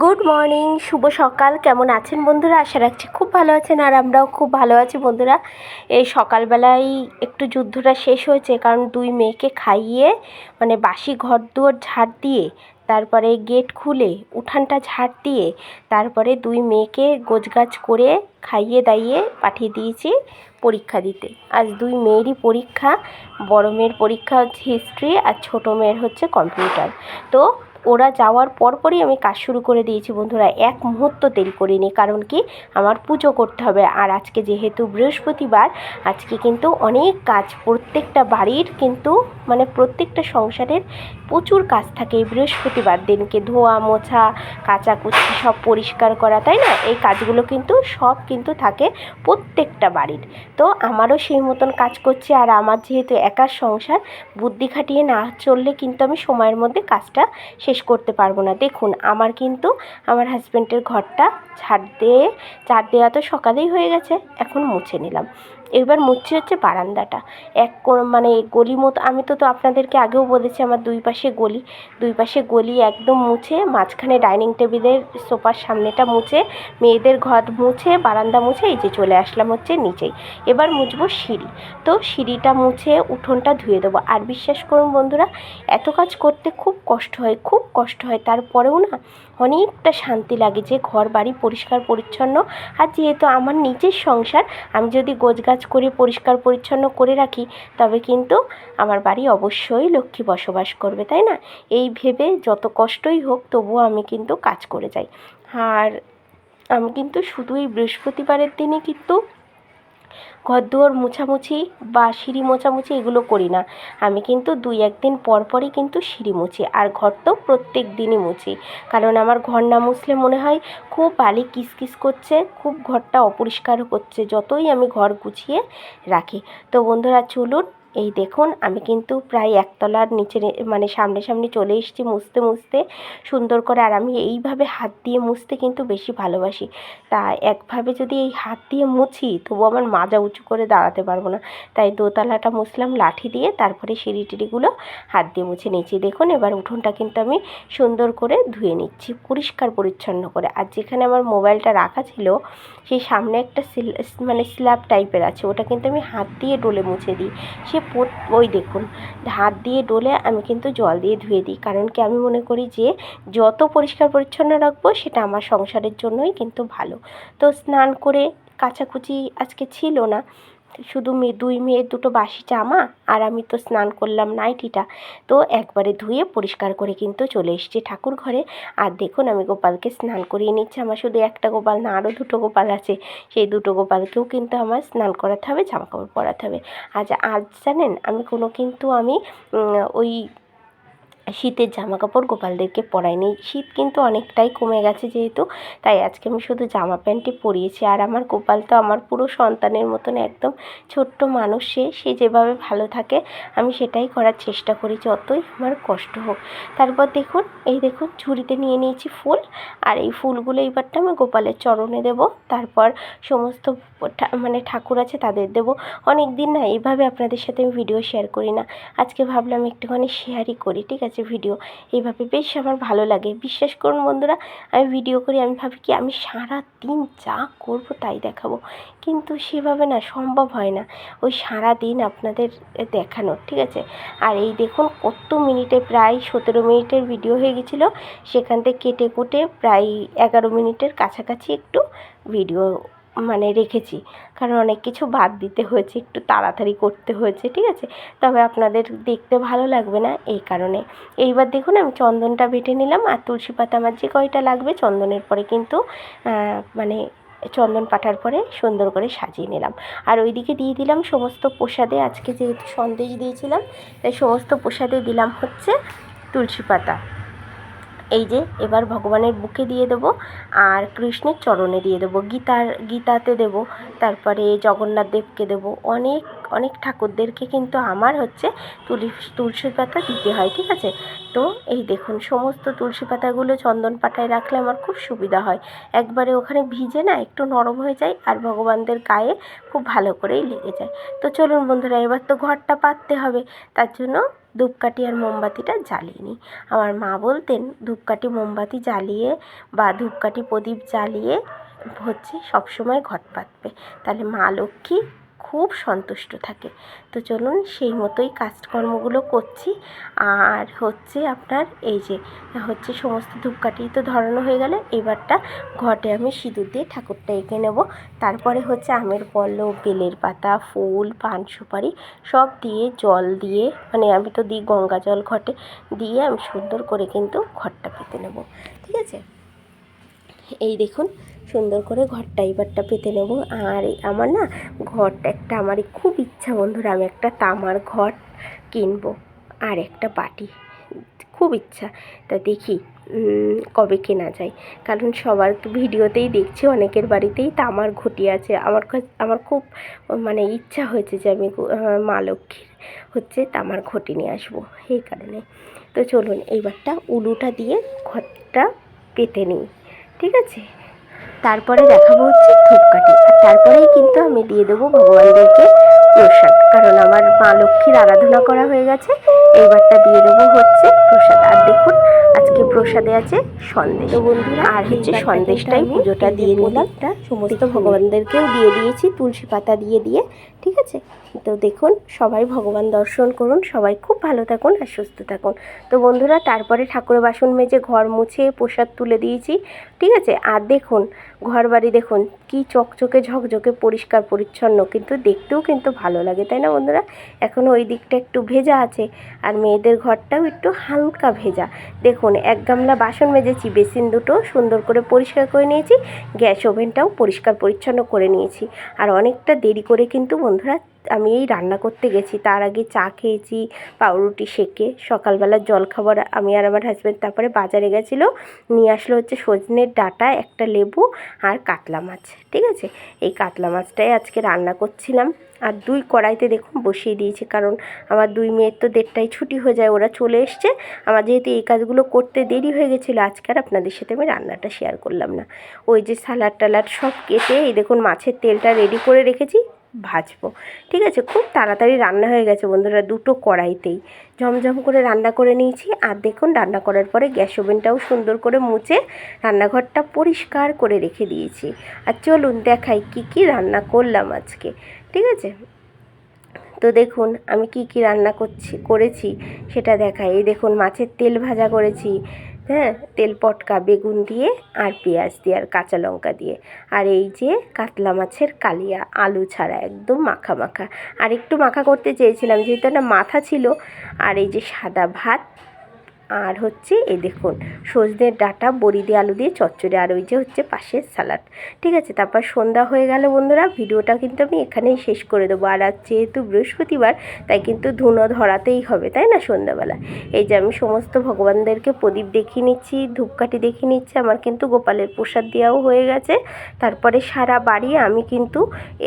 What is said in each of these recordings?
Good morning শুভ সকাল। কেমন আছেন বন্ধুরা? আশা রাখছি খুব ভালো আছেন আর আমরাও খুব ভালো আছি বন্ধুরা। এই সকালবেলায় একটু যুদ্ধটা শেষ হয়েছে, কারণ দুই মেয়েকে খাইয়ে মানে বাসি ঘর দুয়ার ঝাড় দিয়ে, তারপরে গেট খুলে, উঠানটা ঝাড় দিয়ে, তারপরে দুই মেয়েকে গোছগাছ করে খাইয়ে দাইয়ে পাঠিয়ে দিয়েছি পরীক্ষা দিতে। আজ দুই মেয়েরই পরীক্ষা, বড় মেয়ের পরীক্ষা হচ্ছে হিস্ট্রি আর ছোটো মেয়ের হচ্ছে কম্পিউটার তো ওরা যাওয়ার পরপরই আমি কাজ শুরু করে দিয়েছি বন্ধুরা। এক মুহূর্ত দেরি করিনি, কারণ কি? আমার পুজো করতে হবে। আর আজকে যেহেতু বৃহস্পতিবার, আজকে কিন্তু অনেক কাজ, প্রত্যেকটা বাড়ির কিন্তু মানে প্রত্যেকটা সংসারের প্রচুর কাজ থাকে এই বৃহস্পতিবার দিনকে। ধোয়া, মোছা, কাচাকুচি সব পরিষ্কার করা, তাই না? এই কাজগুলো কিন্তু সব কিন্তু থাকে প্রত্যেকটা বাড়ির। তো আমারও সেই মতন কাজ করছে। আর আমার যেহেতু একার সংসার, বুদ্ধি খাটিয়ে না চললে কিন্তু আমি সময়ের মধ্যে কাজটা করতে পারব না। দেখুন, আমার কিন্তু আমার হাজব্যান্ডের ঘরটা ঝাড় দিয়ে চার দেওয়া তো সকালেই হয়ে গেছে, এখন মুছে নিলাম। এবার মুছছি হচ্ছে বারান্দাটা। এক মানে গলি মতো, আমি তো তো আপনাদেরকে আগেও বলেছি আমার দুই পাশে গলি। দুই পাশে গলি একদম মুছে, মাঝখানে ডাইনিং টেবিলের সোফার সামনেটা মুছে, মেয়েদের ঘর মুছে, বারান্দা মুছে, এই যে চলে আসলাম হচ্ছে নিচেই। এবার মুছবো সিঁড়ি। তো সিঁড়িটা মুছে উঠোনটা ধুয়ে দেবো। আর বিশ্বাস করুন বন্ধুরা, এত কাজ করতে খুব কষ্ট হয়, খুব কষ্ট হয়। তারপরেও না অনেকটা শান্তি লাগে যে ঘর, বাড়ি পরিষ্কার, পরিচ্ছন্ন। আর যেহেতু আমার নিজের সংসার, আমি যদি গোছগাছ করে পরিষ্কার, পরিচ্ছন্ন করে রাখি, তবে কিন্তু আমার বাড়ি অবশ্যই লক্ষ্মী বসবাস করবে, তাই না? এই ভেবে যত কষ্টই হোক, তবুও আমি কিন্তু কাজ করে যাই। আর আমি কিন্তু শুধু এই বৃহস্পতিবারের দিনে কিন্তু ঘরদুয়ার মোছামুছি বা সিঁড়ি মোছামুছি এগুলো করি না। আমি কিন্তু দুই একদিন পর পরই কিন্তু সিঁড়ি মুছি, আর ঘর তো প্রত্যেক দিনই মুছি। কারণ আমার ঘর না মুছলে মনে হয় খুব বালি কিসকিস করছে, খুব ঘরটা অপরিষ্কার করছে, যতই আমি ঘর গুছিয়ে রাখি। তো বন্ধুরা, চলুন এই দেখুন, আমি কিন্তু প্রায় একতলার নিচে মানে সামনে সামনে চলে এসেছি মুছতে মুছতে। সুন্দর করে আর আমি এইভাবে হাত দিয়ে মুছতে কিন্তু বেশি ভালোবাসি। তা একভাবে যদি এই হাত দিয়ে মুছি তবু আমার মাজা উঁচু করে দাঁড়াতে পারব না। তাই দোতলাটা মুছলাম, লাঠি দিয়ে তারপরে সিঁড়ি টিড়িগুলো হাত দিয়ে মুছে নিয়েছি। দেখুন, এবার উঠোনটা কিন্তু আমি সুন্দর করে ধুয়ে নিচ্ছি, পরিষ্কার পরিচ্ছন্ন করে। আর যেখানে আমার মোবাইলটা রাখা ছিল, সেই সামনে একটা মানে স্ল্যাব টাইপের আছে। ওটা কিন্তু আমি হাত দিয়ে ডলে মুছে দিই। সে ওই দেখুন, হাত দিয়ে ডলে আমি কিন্তু জল দিয়ে ধুয়ে দিই। কারণ কি আমি মনে করি যে, যত পরিষ্কার পরিচ্ছন্ন রাখব, সেটা আমার সংসারের জন্যই কিন্তু ভালো। তো স্নান করে কাচাকুচি আজকে ছিল না। শুধু মেয়ে দুই মেয়ের দুটো বাসি জামা আর আমি তো স্নান করলাম নাইটিটা। তো একবারে ধুয়ে পরিষ্কার করে কিন্তু চলে এসেছি ঠাকুর ঘরে। আর দেখুন আমি গোপালকে স্নান করিয়ে নিচ্ছি। আমার শুধু একটা গোপাল না, আরও দুটো গোপাল আছে। সেই দুটো গোপালকেও কিন্তু আমার স্নান করাতে হবে জামা কাপড় পরাতে হবে। আজ আজ জানেন আমি কোনো কিন্তু আমি ওই শীতের জামা কাপড় গোপালদেরকে পরাইনি। শীত কিন্তু অনেকটাই কমে গেছে যেহেতু, তাই আজকে আমি শুধু জামা প্যান্টই পরিয়েছি। আর আমার গোপাল তো আমার পুরো সন্তানের মতন একদম ছোট্ট মানুষ, সে সে যেভাবে ভালো থাকে, আমি সেটাই করার চেষ্টা করি, যতই আমার কষ্ট হোক। তারপর দেখুন, এই দেখুন, ঝুড়িতে নিয়ে নিয়েছি ফুল। আর এই ফুলগুলো এইবারটা আমি গোপালের চরণে দেব। তারপর সমস্ত মানে ঠাকুর আছে তাদের দেব। অনেক দিন না এইভাবে আপনাদের সাথে আমি ভিডিও শেয়ার করি না। আজকে ভাবলাম একটুখানি শেয়ারই করি, ঠিক আছে? ভিডিও এইভাবে বেশ আমার ভালো লাগে। বিশ্বাস করুন বন্ধুরা, আমি ভিডিও করি, আমি ভাবি কি আমি সারা দিন যা করব তাই দেখাবো। কিন্তু সেভাবে না সম্ভব হয় না। ওই সারা দিন আপনাদের দেখানোর, ঠিক আছে? আর এই দেখুন কত মিনিটে প্রায় সতেরো মিনিটের ভিডিও হয়ে গেছিল। সেখান থেকে কেটে কুটে প্রায় এগারো মিনিটের কাছাকাছি একটু ভিডিও মানে রেখেছি। কারণ অনেক কিছু বাদ দিতে হয়েছে, একটু তাড়াতাড়ি করতে হয়েছে, ঠিক আছে? তবে আপনাদের দেখতে ভালো লাগবে না এই কারণে। এইবার দেখুন, আমি চন্দনটা বেটে নিলাম আর তুলসী পাতা আমার যে কয়টা লাগবে চন্দনের পরে কিন্তু মানে চন্দন পাঠার পরে সুন্দর করে সাজিয়ে নিলাম। আর ওইদিকে দিয়ে দিলাম সমস্ত প্রসাদে, আজকে যেহেতু সন্দেশ দিয়েছিলাম, তাই সমস্ত প্রসাদে দিলাম হচ্ছে তুলসী পাতা। এই যে, এবার ভগবানের বুকে দিয়ে দেবো আর কৃষ্ণের চরণে দিয়ে দেবো। গীতার, গীতাতে দেবো, তারপরে জগন্নাথ দেবকে দেবো। অনেক অনেক ঠাকুরদেরকে কিন্তু আমার হচ্ছে তুলি, তুলসী পাতা দিতে হয়, ঠিক আছে? তো এই দেখুন, সমস্ত তুলসী পাতাগুলো চন্দন পাতায় রাখলে আমার খুব সুবিধা হয়। একবারে ওখানে ভিজে না, একটু নরম হয়ে যায় আর ভগবানদের গায়ে খুব ভালো করেই লেগে যায়। তো চলুন বন্ধুরা, এবার তো ঘরটা পাততে হবে, তার জন্য ধূপকাঠি আর মোমবাতিটা জ্বালিয়ে নিই। আমার মা বলতেন, ধূপকাঠি, মোমবাতি জ্বালিয়ে বা ধূপকাঠি প্রদীপ জ্বালিয়ে হচ্ছে সবসময় ঘট পাতবে তাহলে মা লক্ষ্মী খুব সন্তুষ্ট থাকে। তো চলুন সেই মতোই কাজকর্মগুলো করছি। আর হচ্ছে আপনার এই যে, হচ্ছে সমস্ত ধূপকাঠি তো ধরানো হয়ে গেলে, এবারটা ঘটে আমি সিঁদুর দিয়ে ঠাকুরটা এঁকে নেব। তারপরে হচ্ছে আমের পল্লব, বেলের পাতা, ফুল, পান, সুপারি সব দিয়ে জল দিয়ে মানে আমি তো দিই গঙ্গা জল ঘটে, দিয়ে আমি সুন্দর করে কিন্তু ঘরটা পেতে নেব। ঠিক আছে? এই দেখুন সুন্দর করে ঘরটা এইবারটা পেতে নেব। আর আমার না ঘরটা একটা আমারই খুব ইচ্ছা বন্ধুরা, আমি একটা তামার ঘর কিনবো আর একটা বাটি। খুব ইচ্ছা। তা দেখি কবে কেনা যায়। কারণ সবার ভিডিওতেই দেখছি, অনেকের বাড়িতেই তামার ঘটি আছে। আমার আমার খুব মানে ইচ্ছা হয়েছে যে আমি মা লক্ষ্মীর হচ্ছে তামার ঘটি নিয়ে আসব এই কারণে। তো চলুন, এইবারটা উলুটা দিয়ে ঘরটা পেতে নিই। ঠিক আছে? তারপরে দেখাবো হচ্ছে ধূপকাঠি। আর তারপরেই কিন্তু আমি দিয়ে দেবো ভগবানদেরকে প্রসাদ। কারণ আমার মা লক্ষ্মীর আরাধনা করা হয়ে গেছে এইবারটা দিয়ে দেবো হচ্ছে প্রসাদ। আর দেখুন আজকে প্রসাদে আছে সন্দেশ। বন্ধুরা আর হচ্ছে সন্দেশটাই পুজোটা দিয়ে নিলাম। সমস্ত ভগবানদেরকেও দিয়ে দিয়েছি তুলসী পাতা দিয়ে দিয়ে। ঠিক আছে? তো দেখুন, সবাই ভগবান দর্শন করুন, সবাই খুব ভালো থাকুন আর সুস্থ থাকুন। তো বন্ধুরা, তারপরে ঠাকুরের বাসন মেজে ঘর মুছে প্রসাদ তুলে দিয়েছি, ঠিক আছে? আর দেখুন, ঘর বাড়ি দেখুন, কি চকচকে ঝকঝকে পরিষ্কার পরিচ্ছন্ন, কিন্তু দেখতেও কিন্তু ভালো লাগে, তাই না বন্ধুরা? এখন ওই দিকটা একটু ভেজা আছে, আর মেয়েদের ঘরটাও একটু হালকা ভেজা। দেখুন, এক গামলা বাসন মেজেছি, বেসিন দুটো সুন্দর করে পরিষ্কার করে নিয়েছি, গ্যাস ওভেনটাও পরিষ্কার পরিচ্ছন্ন করে নিয়েছি। আর অনেকটা দেরি করে কিন্তু বন্ধুরা, আমি এই রান্না করতে গেছি। তার আগে চা খেয়েছি, পাউরুটি সেকে সকালবেলার জলখাবার আমি আর আমার হাজব্যান্ড তারপরে বাজারে গেছিল। নিয়ে আসলো হচ্ছে সজনের ডাঁটা, একটা লেবু আর কাতলা মাছ, ঠিক আছে? এই কাতলা মাছটাই আজকে রান্না করছিলাম। আর দুই কড়াইতে দেখুন বসিয়ে দিয়েছি, কারণ আমার দুই মেয়ের তো দেড়টায় ছুটি হয়ে যায়, ওরা চলে এসছে। আমার যেহেতু এই কাজগুলো করতে দেরি হয়ে গেছিল, আজকে আর আপনাদের সাথে আমি রান্নাটা শেয়ার করলাম না। ওই যে সালাড টালাড সব কেটে এই দেখুন মাছের তেলটা রেডি করে রেখেছি। ভাজবো। ঠিক আছে? খুব তাড়াতাড়ি রান্না হয়ে গেছে বন্ধুরা, দুটো কড়াইতেই। ঝমঝম করে রান্না করে নিয়েছি আর দেখুন, রান্না করার পরে গ্যাস ওভেনটাও সুন্দর করে মুছে রান্নাঘরটা পরিষ্কার করে রেখে দিয়েছি। আর চলুন দেখাই কি কি রান্না করলাম আজকে। ঠিক আছে? তো দেখুন, আমি কি কি রান্না করছি, করেছি সেটা দেখাই। এই দেখুন, মাছের তেল ভাজা করেছি হ্যাঁ তেল পটকা, বেগুন দিয়ে আর পেঁয়াজ দিয়ে আর কাঁচা লঙ্কা দিয়ে। আর এই যে কাতলা মাছের কালিয়া, আলু ছাড়া একদম মাখা মাখা। আর একটু মাখা করতে চেয়েছিলাম, যেহেতু একটা মাথা ছিল। আর এই যে সাদা ভাত আর হচ্ছে এই দেখুন সজনের ডাঁটা, বড়ি দিয়ে আলু দিয়ে চচ্চড়ে, আর ওই যে হচ্ছে পাশের সালাড ঠিক আছে, তারপর সন্ধ্যা হয়ে গেল বন্ধুরা, ভিডিওটা কিন্তু আমি এখানেই শেষ করে দেবো। আর আজ যেহেতু বৃহস্পতিবার, তাই কিন্তু ধুনো ধরাতেই হবে, তাই না সন্ধ্যাবেলা? এই যে আমি সমস্ত ভগবানদেরকে প্রদীপ দেখিয়ে নিচ্ছি, ধূপকাঠি দেখিয়ে নিচ্ছি, আমার কিন্তু গোপালের প্রসাদ দেওয়াও হয়ে গেছে। তারপরে সারা বাড়ি আমি কিন্তু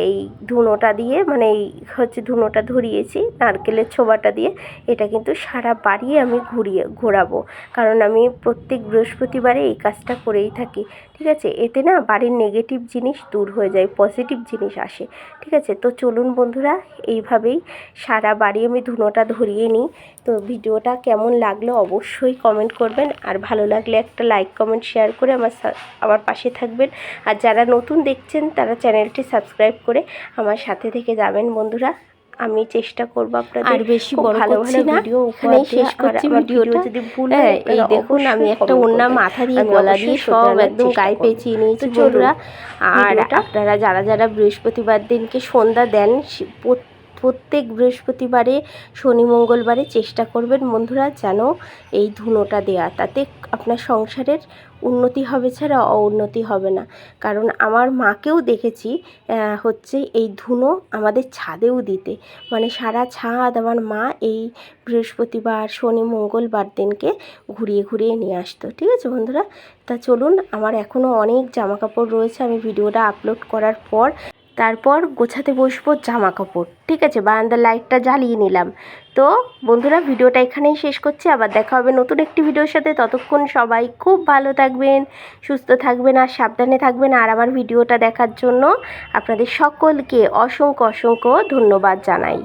এই ধুনোটা দিয়ে মানে এই হচ্ছে ধুনোটা ধরিয়েছি, নারকেলের ছোবাটা দিয়ে, এটা কিন্তু সারা বাড়ি আমি ঘুরিয়ে ঘোরাবো। কারণ আমি প্রত্যেক বৃহস্পতিবারে এই কাজটা করেই থাকি। ঠিক আছে? এতে না বাড়ির নেগেটিভ জিনিস দূর হয়ে যায় পজিটিভ জিনিস আসে। ঠিক আছে? তো চলুন বন্ধুরা, এইভাবেই সারা বাড়ি আমি ধুনোটা ধরিয়ে নিই। তো ভিডিওটা কেমন লাগল অবশ্যই কমেন্ট করবেন। আর ভালো লাগলে একটা লাইক কমেন্ট শেয়ার করে আমার আমার পাশে থাকবেন। আর যারা নতুন দেখছেন, তারা চ্যানেলটি সাবস্ক্রাইব করে আমার সাথে থেকে যাবেন বন্ধুরা। আমি চেষ্টা করব আপনাদের আর বেশি বড় ভালো ভালো ভিডিও ওখানে শেষ। করছি ভিডিওটা। যদি ভুল হ্যাঁ, এই দেখুন আমি একটা ওড়না মাথা দিয়ে গলা দিয়ে সব একদম গায়ে। পেঁচিয়ে নিয়েছি বন্ধুরা আর আপনারা যারা যারা বৃহস্পতিবার দিনকে সন্ধ্যা দেন সে- প্রত- প্রত্যেক বৃহস্পতিবারে, শনি মঙ্গলবারে চেষ্টা করবেন বন্ধুরা যেন এই ধুনোটা দেয়া। তাতে আপনার সংসারের উন্নতি হবে ছাড়া অউন্নতি হবে না। কারণ আমার মাকেও দেখেছি হচ্ছে এই ধুনো আমাদের ছাদেও দিতে। মানে সারা ছাদ আমার মা এই বৃহস্পতিবার, শনি মঙ্গলবার দিনকে ঘুরিয়ে ঘুরিয়ে নিয়ে আসতো। ঠিক আছে বন্ধুরা? তা চলুন, আমার এখনও অনেক জামা কাপড় রয়েছে, আমি ভিডিওটা আপলোড করার পর তারপর গোছাতে বসবো জামা কাপড় ঠিক আছে, বারান্দার লাইটটা জ্বালিয়ে নিলাম। তো বন্ধুরা, ভিডিওটা এখানেই শেষ করছি। আবার দেখা হবে নতুন একটি ভিডিওর সাথে। ততক্ষণ সবাই খুব ভালো থাকবেন, সুস্থ থাকবেন আর সাবধানে থাকবেন। আর আমার ভিডিওটা দেখার জন্য আপনাদের সকলকে অসংখ্য অসংখ্য ধন্যবাদ জানাই।